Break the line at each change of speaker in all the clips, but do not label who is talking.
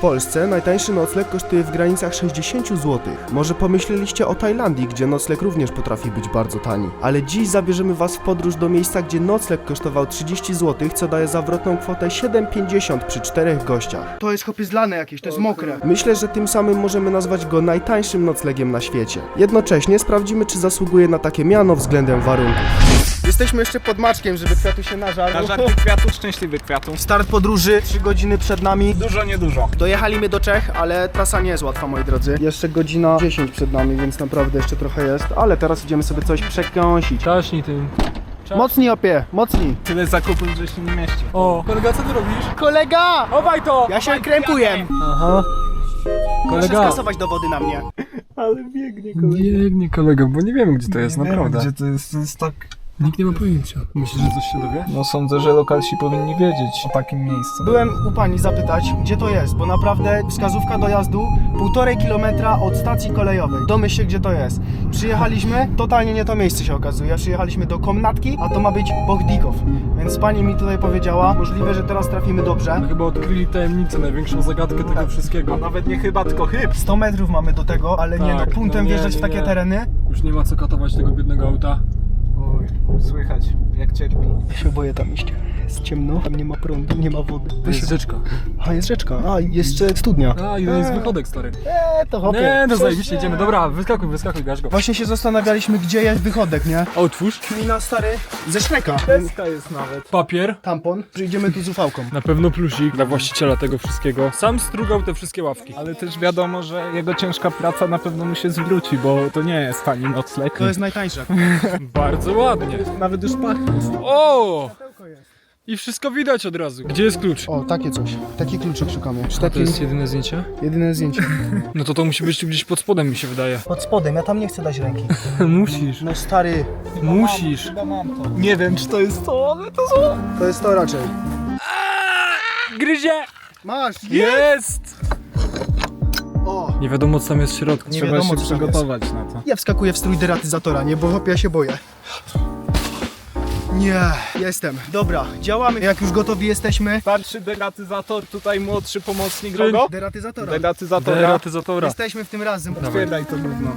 Polsce najtańszy nocleg kosztuje w granicach 60 zł. Może pomyśleliście o Tajlandii, gdzie nocleg również potrafi być bardzo tani. Ale dziś zabierzemy Was w podróż do miejsca, gdzie nocleg kosztował 30 zł, co daje zawrotną kwotę 7,50 przy czterech gościach.
To jest chopy zlane jakieś, to jest mokre.
Myślę, że tym samym możemy nazwać go najtańszym noclegiem na świecie. Jednocześnie sprawdzimy, czy zasługuje na takie miano względem warunków.
Jesteśmy jeszcze pod maczkiem, żeby kwiatu się nażarł.
Na żarty kwiatu, szczęśliwy kwiatu.
Start podróży, 3 godziny przed nami.
Dużo, niedużo.
Dojechaliśmy do Czech, ale trasa nie jest łatwa, moi drodzy. Jeszcze godzina 10 przed nami, więc naprawdę jeszcze trochę jest. Ale teraz idziemy sobie coś przekąsić.
Czaśnij tym.
Mocniej opie, mocniej.
Tyle zakupów, że się nie mieści.
O, kolega, co ty robisz?
Kolega!
Chowaj to!
Ja się krępuję.
Aha.
Proszę
Kolega.
skasować dowody na mnie.
Biegnie kolega, bo nie wiemy gdzie to jest, naprawdę.
Gdzie to jest, to jest tak...
Nikt nie ma pojęcia. Myślisz, że coś się dowie?
No sądzę, że lokalsi powinni wiedzieć o takim miejscu.
Byłem u pani zapytać, gdzie to jest, bo naprawdę wskazówka dojazdu półtorej kilometra od stacji kolejowej. Domyśl się, gdzie to jest. Przyjechaliśmy, totalnie nie to miejsce się okazuje. Przyjechaliśmy do Komnatki, a to ma być Bohdikow. Więc pani mi tutaj powiedziała, możliwe, że teraz trafimy dobrze.
No chyba odkryli tajemnicę, największą zagadkę tego wszystkiego.
A nawet nie chyba, tylko chyb.
100 metrów mamy do tego, ale nie
Tak,
no, puntem
no nie,
wjeżdżać w
nie,
takie
nie.
tereny.
Już nie ma co katować tego biednego auta.
Słychać jak cierpi.
Ja się boję tam iść. Jest ciemno, tam nie ma prądu, nie ma wody.
To jest rzeczka.
A, jest rzeczka. A, jeszcze studnia.
A, i to jest wychodek, stary.
Eee, to hopie.
Nie, no
Przecież
zajebiście,
nie.
idziemy. Dobra, wyskakuj, wyskakuj, gasz go.
Właśnie się zastanawialiśmy, gdzie jest wychodek, nie?
Otwórz.
Kmina stary ze Szreka.
Deska jest nawet.
Papier.
Tampon. Przyjdziemy tu z ufałką.
Na pewno plusik dla właściciela tego wszystkiego. Sam strugał te wszystkie ławki.
Ale też wiadomo, że jego ciężka praca na pewno mu się zwróci, bo to nie jest tani nocleg.
To jest najtańsze.
Bardzo ładnie.
Nawet już pachnie.
O! I wszystko widać od razu. Gdzie jest klucz?
O, takie coś. Taki kluczyk szukamy. Czy
To
taki
jest jedyne zdjęcie?
jedyne zdjęcie.
No to to musi być tu gdzieś pod spodem, mi się wydaje.
Pod spodem, ja tam nie chcę dać ręki.
Musisz.
No stary,
Musisz.
Chyba mam to. Nie wiem, czy to jest to, ale to są...
to jest to raczej.
Gryzie!
Masz!
Jest!
O!
Nie wiadomo co tam jest w środku.
Nie
Trzeba
wiadomo,
się
co tam
przygotować na to.
Ja wskakuję w strój deratyzatora, nie? Bo ja się boję. Nie, jestem. Dobra, działamy. Jak już gotowi jesteśmy.
Starszy deratyzator, tutaj młodszy pomocnik
Kogo?
Deratyzatora.
Deratyzatora.
Deratyzatora.
Jesteśmy w tym razem.
Otwieraj to gówno.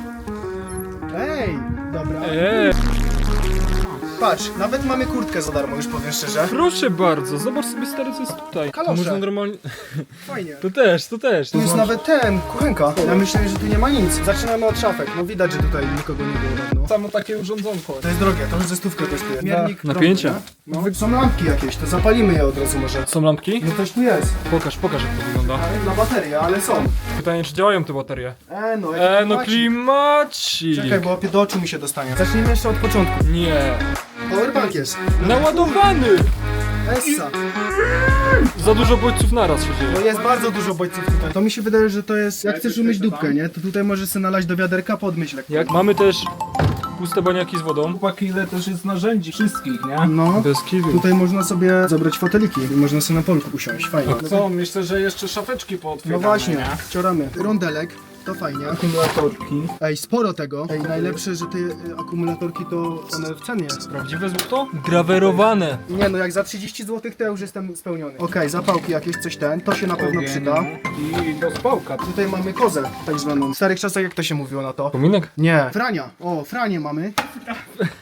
Ej, dobra.
Eee,
Patrz, nawet mamy kurtkę za darmo, już powiem szczerze.
proszę bardzo, zobacz sobie stary co jest tutaj. To
Kalosze.
można normalnie...
Fajnie.
To też, to też.
Tu jest nawet ten, kuchenka. Ja myślałem, że tu nie ma nic. Zaczynamy od szafek. No widać, że tutaj nikogo nie było dawno.
Samo takie urządzonko.
To jest drogie, to już ze stówkę kosztuje. Miernik
Napięcia.
prądu, nie? No, są lampki jakieś, to zapalimy je od razu może.
Są lampki?
No coś tu jest.
Pokaż, pokaż jak to wygląda.
Ale na baterie, ale są.
Pytanie czy działają te baterie?
E no, jaki
E, no
klimacik. Czekaj, bo opie do oczu mi się dostanie. Zacznijmy jeszcze od początku.
Nie.
Powerbank jest.
Naładowany!
Essa.
Za dużo bodźców naraz się
No
dzieje.
jest bardzo dużo bodźców tutaj. To mi się wydaje, że to jest... Jak chcesz umyć dupkę, nie? To tutaj możesz sobie nalać do wiaderka, podmyć lekko.
Jak mamy też puste baniaki z wodą.
Chłopaki, ile też jest narzędzi wszystkich, nie?
No.
Bez kiwi.
Tutaj można sobie zabrać foteliki i można sobie na polku usiąść. Fajnie.
Co? Myślę, że jeszcze szafeczki
No
pootwieramy,
właśnie,
nie?
cioramy. Rondelek, to fajnie.
Akumulatorki.
Ej, sporo tego. Ej, najlepsze, że te y, akumulatorki to one w cenie.
Prawdziwe złoto? Grawerowane.
Nie no, jak za 30 zł to ja już jestem spełniony. Okej, zapałki jakieś, coś ten, to się na pewno przyda.
I do spałka.
Tutaj mamy kozę, tak zwaną. W starych czasach jak to się mówiło na to?
Pominek?
Nie. Frania. O, franie mamy.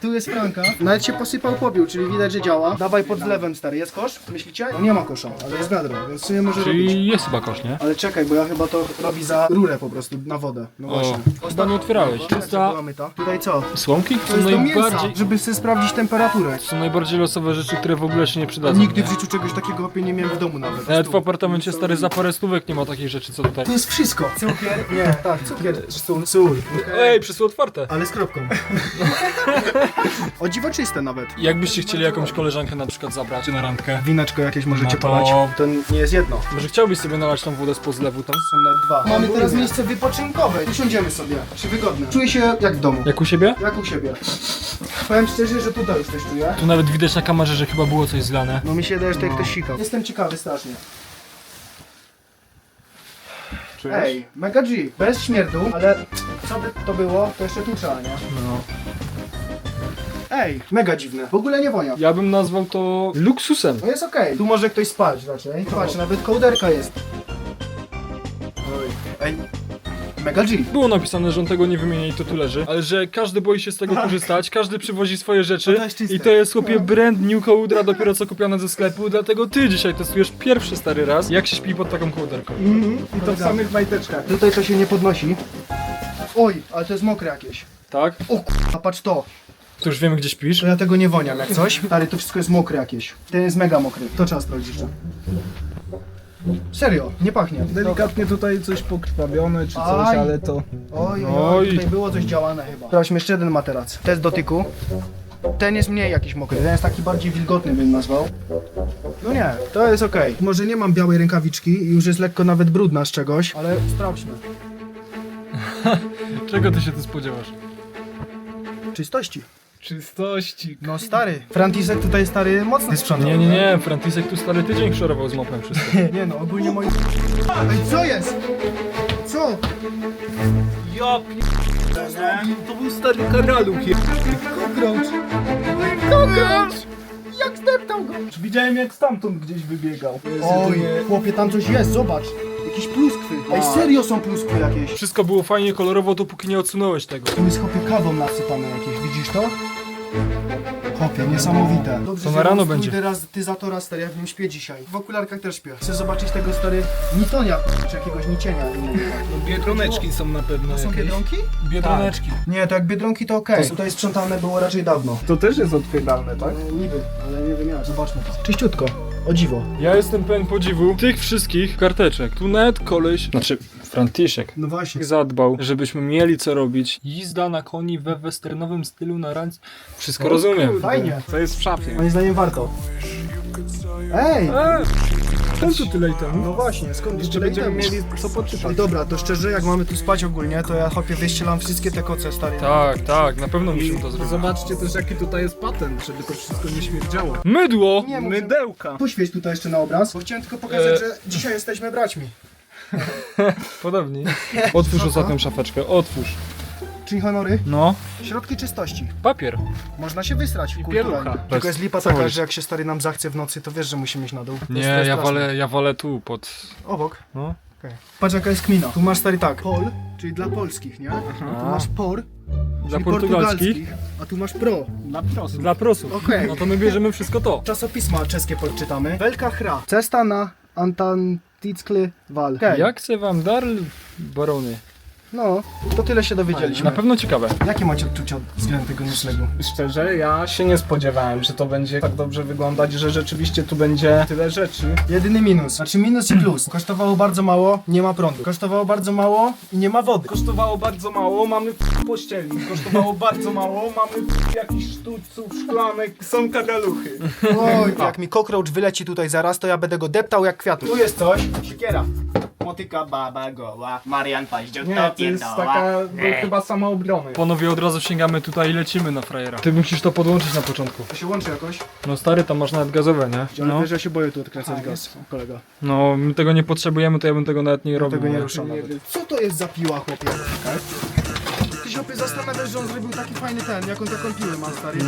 Tu jest franka. Nawet się posypał pobił, czyli widać, że działa. Dawaj pod zlewem, stary. Jest kosz? Myślicie? No nie ma kosza, ale jest wiadro, więc sobie może robić.
Czyli jest chyba kosz, nie?
Ale czekaj, bo ja chyba to robi za rurę po prostu, na wodę. No
O,
właśnie.
chyba nie otwierałeś. Czysta
Mamy to. Tutaj co?
słomki?
To
Są
jest do mięsa,
najbardziej,
żeby sobie sprawdzić temperaturę.
są najbardziej losowe rzeczy, które w ogóle się nie przydadzą.
Nigdy
nie?
w życiu czegoś takiego opie nie miałem w domu nawet.
Nawet w apartamencie stary za parę stówek nie ma takich rzeczy co tutaj.
To jest wszystko. Cukier? Nie, tak, cukier. Sól. Sól.
Ej, przysły otwarte.
Ale z kropką. o dziwo czyste nawet.
Jakbyście chcieli jakąś koleżankę na przykład zabrać na randkę,
Wineczko jakieś możecie
No to-
polać. To nie jest jedno.
może chciałbyś sobie nalać tą wodę z pozlewu tam?
Są nawet dwa. Mamy teraz miejsce wypoczynkowe. Usiądziemy sobie. Czy wygodne? Czuję się jak w domu.
Jak u siebie?
Jak u siebie. Powiem szczerze, że tutaj już też czuję.
Tu nawet widać na kamerze, że chyba było coś zlane.
No mi się wydaje, że tutaj ktoś sikał. Jestem ciekawy strasznie. Ej, mega G. Bez śmierdu, ale co by to było, to jeszcze tu trzeba, nie?
No.
Ej, mega dziwne. W ogóle nie wonia.
Ja bym nazwał to luksusem.
No jest okej. Tu może ktoś spać raczej. Patrz, nawet kołderka jest. Ej, mega G.
Było napisane, że on tego nie wymienia i to tu leży, ale że każdy boi się z tego korzystać, każdy przywozi swoje rzeczy
No to jest czyste.
i to jest chłopie brand new kołdra dopiero co kupione ze sklepu, dlatego ty dzisiaj testujesz pierwszy stary raz, jak się śpi pod taką kołderką.
I to w samych majteczkach.
Tutaj to się nie podnosi. Oj, ale to jest mokre jakieś.
Tak?
O k***a, patrz to.
To już wiemy gdzie śpisz.
To ja tego nie woniam jak coś. Ale to wszystko jest mokre jakieś. Ten jest mega mokry. To trzeba sprawdzić jeszcze. Serio, nie pachnie.
Delikatnie tutaj coś pokrwawione czy coś,
Aj.
ale to...
Oj, oj,
Oj.
oj, tutaj było coś działane chyba. Sprawdźmy jeszcze jeden materac. Test dotyku. Ten jest mniej jakiś mokry, ten jest taki bardziej wilgotny bym nazwał. No nie, to jest okej. Może nie mam białej rękawiczki i już jest lekko nawet brudna z czegoś, ale sprawdźmy.
Czego ty się tu spodziewasz?
Czystości.
Czystości.
No stary. Frantisek tutaj stary mocny sprzątał.
Nie, nie, nie, Frantisek tu stary tydzień szorował z mopem wszystko.
Nie no, ogólnie moi... Ej, co jest? Co?
Ja To był stary karaluch.
Cockroach! Cockroach! Jak zdeptał go?
Widziałem jak stamtąd gdzieś wybiegał.
Oj, chłopie, tam coś jest, zobacz. Jakieś pluskwy. Ej, serio są pluskwy jakieś.
Wszystko było fajnie kolorowo, dopóki nie odsunąłeś tego.
Tu jest chłopie kawą nasypane jakieś, widzisz to? Chłopie, niesamowite. Dobrze,
To na
że
rano będzie.
deratyzatora stary, jak w nim śpię dzisiaj. W okularkach też śpię. Chcę zobaczyć tego stary nitonia, czy jakiegoś nicienia.
No, biedroneczki są na pewno
To są
jakieś.
biedronki?
Biedroneczki.
Nie, to jak biedronki to okej. Tutaj sprzątane było raczej dawno.
To też jest otwieralne, tak?
E, niby, ale nie wiem jak. Zobaczmy to. Czyściutko. O dziwo.
Ja jestem pełen podziwu tych wszystkich karteczek. Tu net koleś, znaczy Franciszek,
No właśnie.
zadbał, żebyśmy mieli co robić. Jizda na koni we westernowym stylu na ranc. Wszystko rozumiem.
Fajnie.
To jest w szafie.
Moim zdaniem warto. Ej!
Eee, skąd tu tyle temu?
No właśnie, skąd
Jeszcze
tyle
będziemy mieli co poczytać.
Dobra, to szczerze, jak mamy tu spać ogólnie, to ja chopie wyścielam wszystkie te koce, stary.
Tak, tak, na pewno musimy to zrobić.
zobaczcie też jaki tutaj jest patent, żeby to wszystko nie śmierdziało.
Mydło!
Nie
Mydełka.
Poświeć tutaj jeszcze na obraz, bo chciałem tylko pokazać,
E.
że dzisiaj jesteśmy braćmi.
Podobnie. Otwórz ostatnią szafeczkę, otwórz.
Czyli honory,
No,
środki czystości.
papier.
Można się wysrać kulturalnie.
pielucha.
Tylko jest lipa taka, że jak się stary nam zachce w nocy, to wiesz, że musimy iść na dół. To
Nie,
jest- to jest
ja
straszne.
wolę, ja wolę tu, pod...
Obok.
No.
Okej. Patrz jaka jest kmina. Tu masz stary tak. Pol, czyli dla polskich, nie? Tu masz por,
Dla
czyli
portugalskich.
a tu masz pro.
Na prosy.
Dla prosów.
Okej.
No to my bierzemy wszystko to.
Czasopisma czeskie podczytamy. Welka hra. Cesta na Antantickly Wal. Okay.
Jak se wam dar, barony?
No, to tyle się dowiedzieliśmy.
Na pewno ciekawe.
Jakie macie odczucia względem tego noclegu?
Szczerze, ja się nie spodziewałem, że to będzie tak dobrze wyglądać, że rzeczywiście tu będzie tyle rzeczy.
Jedyny minus, znaczy minus i plus. Kosztowało bardzo mało, nie ma prądu. Kosztowało bardzo mało i nie ma wody.
Kosztowało bardzo mało, mamy pościeli. Kosztowało bardzo mało, mamy f- jakichś sztućców, szklanek, są kagaluchy.
Oj, jak mi cockroach wyleci tutaj zaraz, to ja będę go deptał jak kwiatu. Tu jest coś. Siekiera.
Motyka baba goła, Marian
Nie,
to
to jest taka no, chyba samoobrony.
Panowie od razu sięgamy tutaj i lecimy na frajera. Ty musisz to podłączyć na początku.
To się łączy jakoś.
No stary, tam masz nawet gazowe, nie?
Ale
No,
wiesz, ja się boję tu odkręcać
Tak,
gaz, kolega.
no my tego nie potrzebujemy, to ja bym tego nawet nie robił.
Tego nie
nie?
ruszam nawet. Co to jest za piła, chłopie? Się zastanawiasz, że on zrobił taki fajny ten, jak on taką piłę ma, stary.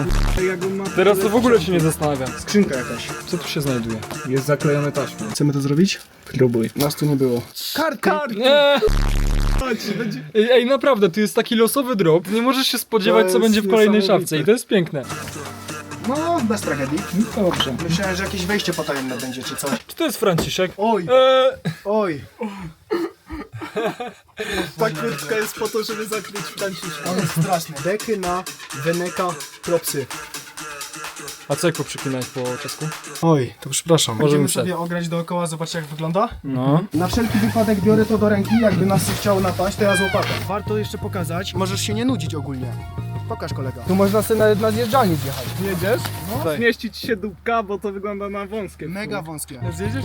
Jak on ma
Teraz to w ogóle się nie zastanawiam.
Skrzynka jakaś.
Co tu się znajduje?
Jest zaklejony taśmą.
Chcemy to zrobić?
Próbuj.
Nas tu nie było. Karty!
Nie! Ej, ej, naprawdę, tu jest taki losowy drop. Nie możesz się spodziewać,
To
co będzie w kolejnej szafce i to jest piękne.
No, bez tragedii.
Dobrze.
Myślałem, że jakieś wejście potajemne będzie, czy coś.
Czy to jest Franciszek?
Oj,
Eee,
oj.
Ta kurtka jest po to, żeby zakryć Franciszka.
On jest straszny. Deky na Veneka Propsy.
a co jak poprzeklinałeś po czesku?
Oj, to przepraszam.
Możemy przed.
sobie ograć dookoła, zobaczyć jak wygląda?
No.
Na wszelki wypadek biorę to do ręki, jakby nas coś chciało napaść, to ja z łopatą. Warto jeszcze pokazać, możesz się nie nudzić ogólnie. Pokaż kolega. Tu można sobie nawet na zjeżdżalni zjechać.
Jedziesz?
No.
Tak.
Zmieścić się dupka, bo to wygląda na wąskie.
Mega wąskie.
Zjedziesz?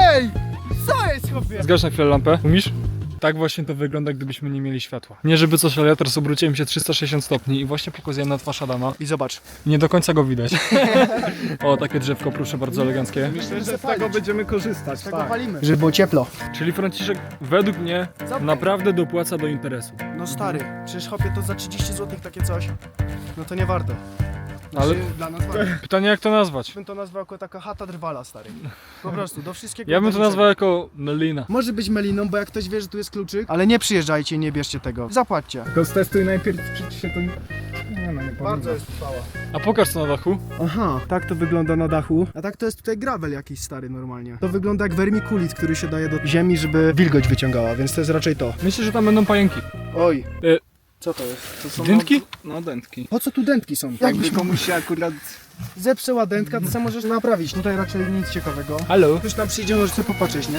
Ej! Co jest chłopie?
Zgasz na chwilę lampę. Umisz? Tak właśnie to wygląda, gdybyśmy nie mieli światła. Nie żeby coś, ale ja teraz obróciłem się 360 stopni i właśnie pokazuję na twarz Adama.
I zobacz.
Nie do końca go widać. o, takie drzewko, proszę bardzo, eleganckie.
Myślę, że z tego będziemy korzystać.
Z tego
Tak.
palimy. Żeby było cieplo.
Czyli Franciszek według mnie naprawdę dopłaca do interesu.
No stary, przecież chłopie to za 30 zł takie coś. No to nie warto.
Ale
Czy dla nas
pytanie jak to nazwać?
bym to nazwał jako taka chata drwala, stary. Po prostu, do wszystkiego.
Ja bym to nazwał jako Melina.
Może być meliną, bo jak ktoś wie, że tu jest kluczyk, ale nie przyjeżdżajcie i nie bierzcie tego. Zapłaćcie.
Tylko stestuj najpierw, czy ci się to... Nie no, nie powiem.
jest trwała.
A pokaż co na dachu.
Aha, tak to wygląda na dachu. A tak to jest tutaj gravel jakiś stary normalnie. To wygląda jak vermikulit, który się daje do ziemi, żeby wilgoć wyciągała, więc to jest raczej to.
Myślę, że tam będą pająki.
Oj.
E,
Co to jest?
To są
Dętki?
No, dętki.
Po co tu dętki są?
Jakby
Jakbyś
komuś się akurat...
zepsuła dętka, to co możesz naprawić. Tutaj raczej nic ciekawego.
Halo?
Już tam przyjdzie, możesz sobie popatrzeć, nie?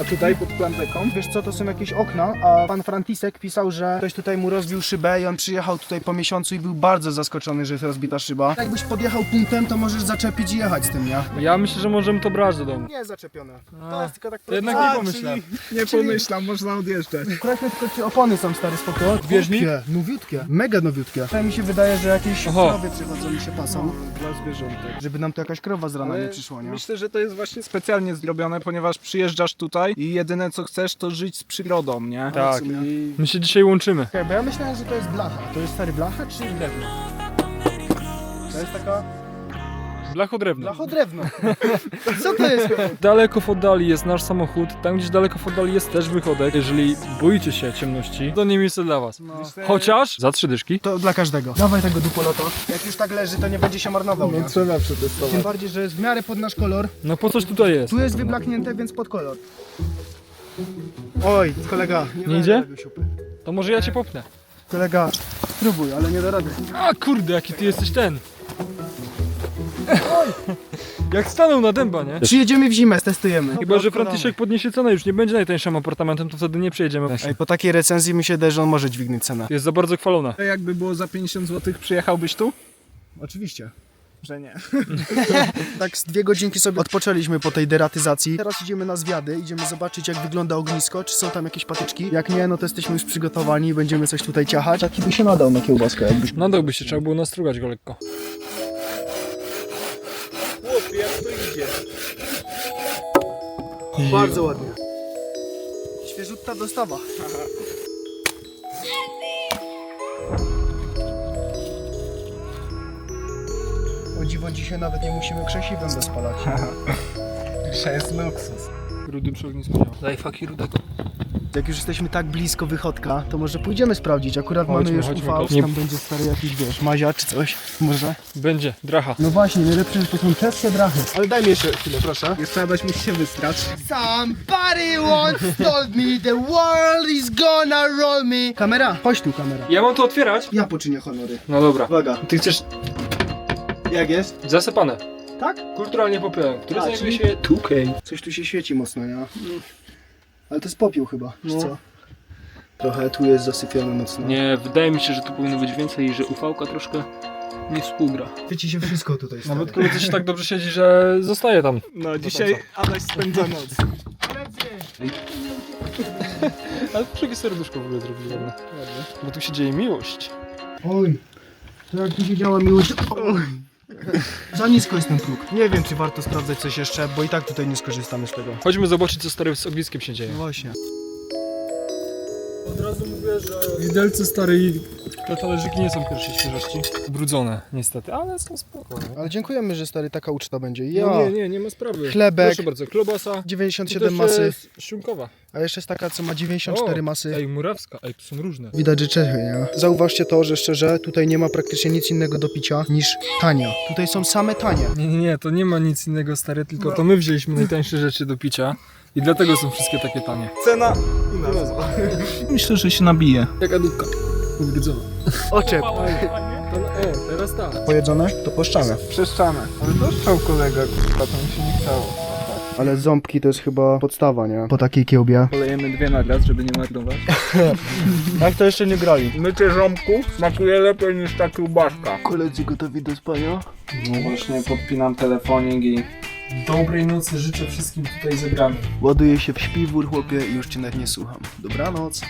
A tutaj pod planteką?
Wiesz co, to są jakieś okna, a pan Frantisek pisał, że ktoś tutaj mu rozbił szybę i on przyjechał tutaj po miesiącu i był bardzo zaskoczony, że jest rozbita szyba. Jakbyś podjechał punktem, to możesz zaczepić i jechać z tym, nie?
Ja myślę, że możemy to brać do domu.
Nie jest zaczepione.
A,
To jest tylko tak
to jednak
A,
nie pomyślałem.
Nie pomyślam, można odjeżdżać.
Akuratnie tylko czy opony są stare spoko.
Bieżnik?
Nowiutkie, nowiutkie, mega nowiutkie. Tutaj mi się wydaje, że jakieś
Oho.
krowy przychodzą i się pasą,
Dla zwierzątek.
żeby nam tu jakaś krowa z rana
Ale
nie przyszła, nie?
Myślę, że to jest właśnie specjalnie zrobione, ponieważ przyjeżdżasz tutaj i jedyne co chcesz to żyć z przyrodą, nie?
Tak.
I
My się dzisiaj łączymy.
Okej, bo ja myślałem, że to jest blacha. To jest stary blacha czy drewno? To jest taka
Blachodrewno.
blachodrewno. Co to jest?
Daleko w oddali jest nasz samochód, tam gdzieś daleko w oddali jest też wychodek. Jeżeli boicie się ciemności, to nie miejsce dla was.
No.
Chociaż za trzy dyszki.
To dla każdego. Dawaj tego dupoloto. Jak już tak leży, to nie będzie się marnował. nie?
trzeba przetestować.
Tym bardziej, że jest w miarę pod nasz kolor.
No po coś tutaj jest?
Tu jest wyblaknięte, więc pod kolor. Oj, kolega.
Nie idzie?
siupy.
To może ja cię popnę.
Kolega, spróbuj, ale nie da rady.
A kurde, jaki ty jesteś ten. Jak stanął na dęba, nie?
Przyjedziemy w zimę, testujemy.
Chyba, że Franciszek podniesie cenę, już nie będzie najtańszym apartamentem, to wtedy nie przejedziemy.
Ej, po takiej recenzji mi się wydaje, że on może dźwignąć cenę.
Jest za bardzo chwalona.
Jakby było za 50 zł, przyjechałbyś tu?
Oczywiście.
Że nie.
Tak z dwie godzinki sobie odpoczęliśmy po tej deratyzacji. Teraz idziemy na zwiady, idziemy zobaczyć jak wygląda ognisko, czy są tam jakieś patyczki. Jak nie, no to jesteśmy już przygotowani i będziemy coś tutaj ciachać. Taki by się nadał na kiełbaskę, jakbyś...
Nadałby się, trzeba było nastrugać go lekko.
Chłopie, jak to idzie? I...
Bardzo ładnie. Świeżutka dostawa. O dziwo dzisiaj nawet nie musimy krzesiwem spalać.
Dzisiaj jest luksus.
Rudy przy. Daj faki rudego.
Jak już jesteśmy tak blisko wychodka, to może pójdziemy sprawdzić. Akurat
Chodźmy,
mamy już
chodźmy,
UV,
chodźmy.
tam będzie stary jakiś, wiesz, mazia czy coś. Może?
Będzie, dracha.
No właśnie, najlepsze, że to są czeskie drachy. Ale daj mi jeszcze chwilę, proszę.
Jeszcze adaś musi się wystrać.
Somebody once told me the world is gonna roll me. Kamera, chodź tu kamera.
Ja mam to otwierać?
Ja poczynię honory.
No dobra.
Uwaga,
Ty chcesz
jak jest?
zasypane.
Tak?
Kulturalnie popiołem, który znajduje
czyli-
się 2K.
Coś tu się świeci mocno, nie? Ale to jest popiół chyba, czy
No.
co? Trochę tu jest zasypione mocno.
Nie, wydaje mi się, że tu powinno być więcej i że ufałka troszkę nie współgra.
Świeci się wszystko tutaj, stary.
Nawet koledzy się tak dobrze siedzi, że zostaje tam.
No dzisiaj Adaś spędza noc.
Ale jakie serduszko w ogóle zrobili ładne. Bo tu się dzieje miłość.
Oj, to jak tu się działa miłość. Oj. Za nisko jest ten próg. Nie wiem, czy warto sprawdzać coś jeszcze, bo i tak tutaj nie skorzystamy z tego.
Chodźmy zobaczyć, co stary z ogniskiem się dzieje.
Właśnie.
Od razu mówię, że widelce stare i te talerzyki nie są pierwszej świeżości. Brudzone, niestety, ale są spokojne.
Ale dziękujemy, że stary taka uczta będzie. Ja.
No nie, nie, nie ma sprawy.
Chlebek.
Proszę bardzo, klobasa.
97
Tu też
masy,
jest Szunkowa.
a jeszcze jest taka, co ma 94
O,
masy.
Ej, murawska. Ej, tu są różne.
Widać, że Czechy, nie? Zauważcie to, że szczerze, tutaj nie ma praktycznie nic innego do picia niż tania. Tutaj są same tanie.
Nie, nie, nie, to nie ma nic innego stary, tylko to my wzięliśmy najtańsze rzeczy do picia. I dlatego są wszystkie takie tanie.
Cena i nazwa. Myślę, że się nabije.
Jaka dupka. Ubrudzona.
Oczep.
O, teraz tak.
Pojedzone? To poszczane.
Przeszczane. Ale dostał kolega, k***a, to mi się nie chciało.
Ale ząbki to jest chyba podstawa, nie? Po takiej kiełbie.
Polejemy dwie na raz, żeby nie marnować.
Jak to jeszcze nie grali?
Mycie ząbków smakuje lepiej niż ta kiełbaszka.
Koledzy gotowi do spania?
No właśnie, podpinam telefonik i...
Dobrej nocy życzę wszystkim tutaj zebranym.
Ładuję się w śpiwór, chłopie, i już cię nawet nie słucham. Dobranoc.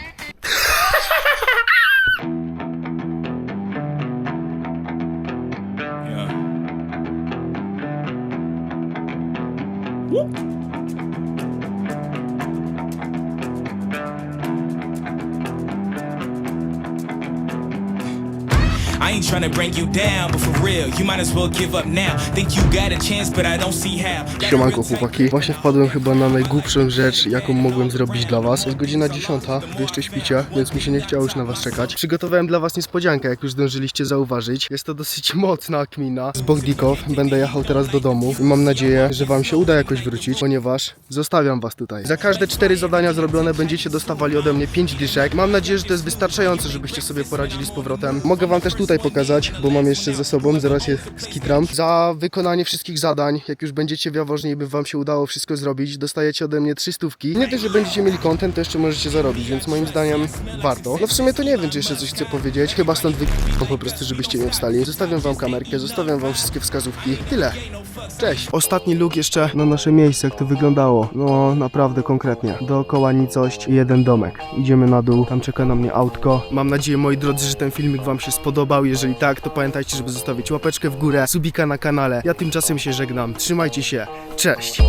Ain't
tryna bring you down, but for real, you might as well give up now. Think you got a chance, but I don't see how.
Siemanko chłopaki, właśnie wpadłem chyba na najgłupszą rzecz, jaką mogłem zrobić dla was. Jest godzina 10, wy jeszcze śpicie, więc mi się nie chciało już na was czekać. Przygotowałem dla was niespodziankę, jak już zdążyliście zauważyć. Jest to dosyć mocna kmina z Bogdikow. Będę jechał teraz do domu i mam nadzieję, że wam się uda jakoś wrócić, ponieważ zostawiam was tutaj. Za każde cztery zadania zrobione będziecie dostawali ode mnie 5 dyszek. Mam nadzieję, że to jest wystarczające, żebyście sobie poradzili z powrotem. Mogę wam też tutaj pokazać, bo mam jeszcze ze sobą, zaraz je skitram. Za wykonanie wszystkich zadań, jak już będziecie w i by wam się udało wszystko zrobić, dostajecie ode mnie 3 stówki. Nie tylko, że będziecie mieli content, to jeszcze możecie zarobić, więc moim zdaniem warto. No w sumie to nie wiem, czy jeszcze coś chcę powiedzieć. Chyba stąd wy po prostu, żebyście nie wstali. Zostawiam wam kamerkę, zostawiam wam wszystkie wskazówki. Tyle. Cześć. Ostatni look jeszcze na nasze miejsce, jak to wyglądało. No naprawdę konkretnie. Dookoła nicość i jeden domek. Idziemy na dół, tam czeka na mnie autko. Mam nadzieję, moi drodzy, że ten filmik wam się spodobał. Jeżeli tak, to pamiętajcie, żeby zostawić łapeczkę w górę, subika na kanale. Ja tymczasem się żegnam. Trzymajcie się. Cześć.